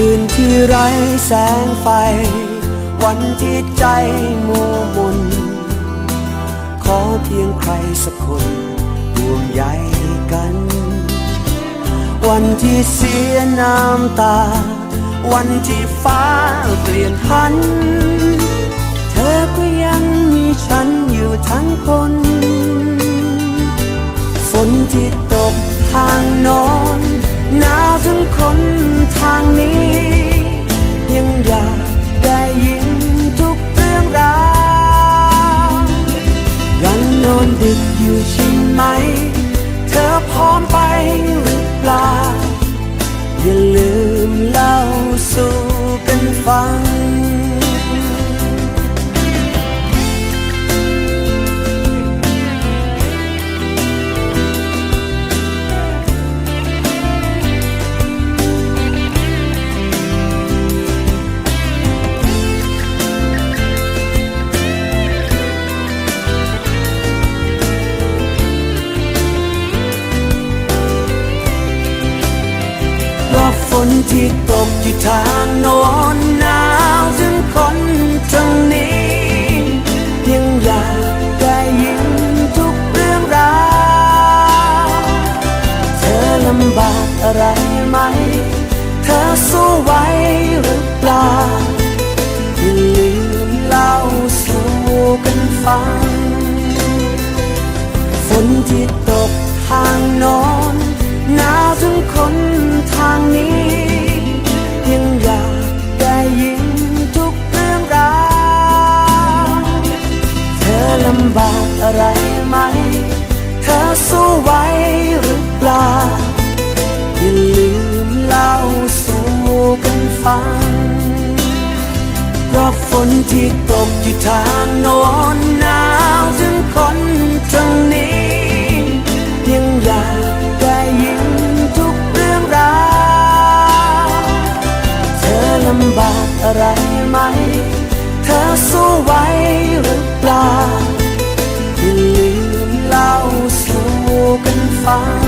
คืนที่ไร้แสงไฟ วันที่ใจมัวมนขอเพียงใครสักคนห่วงใยกัน วันที่เสียน้ำตา วันที่ฟ้าเปลี่ยนพัน เธอก็ยังมีฉันอยู่ทั้งคน มไปหรือเปล่า อย่าลืมเล่าสู่กันฟัง ที่ตกที่ทางโน้นหนาวถึงคนตรงนี้ ยังอยากได้ยินทุกเรื่องราวเธอลำบากอะไรไหม เธอสู้ไหวหรือเปล่าอย่าลืมเล่าสู่กันฟังฝนที่ตกทางโน้นหนาวถึงคนทางนี้ ฟังเพราะฝนที่ตกที่ทางโน้นหนาวถึงคนตรงนี้ ยังอยากได้ยินทุกเรื่องราวเธอลำบากอะไรไหม เธอสู้ไหวหรือเปล่าอย่าลืมเล่าสู่กันฟัง